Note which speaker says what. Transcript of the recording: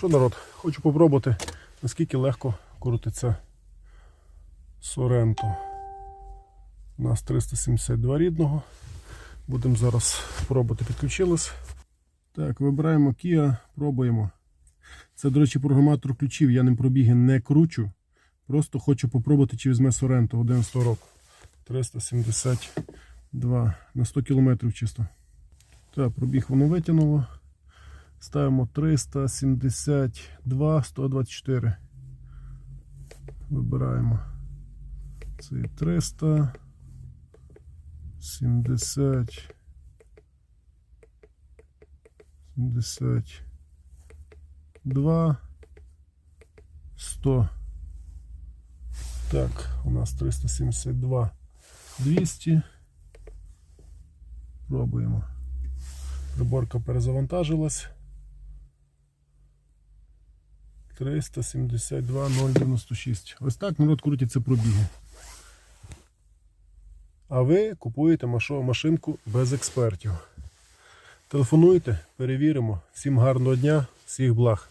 Speaker 1: Що народ? Хочу попробувати, наскільки легко крутиться Соренто. У нас 372 рідного. Будемо зараз пробувати підключилось. Так, вибираємо Kia, пробуємо. Це, до речі, програматор ключів. Я ним пробіги не кручу. Просто хочу попробувати, чи візьме Соренто 11 року. 372 на 100 км чисто. Так, пробіг воно витягнуло. Ставимо 372, 124. Вибираємо. Це 300. 70. 72. 100. Так, у нас 372. 200. Пробуємо. Приборка перезавантажилась. 372 096. Ось так народ крутиться пробіги. А ви купуєте машинку без експертів. Телефонуйте, перевіримо. Всім гарного дня, всіх благ.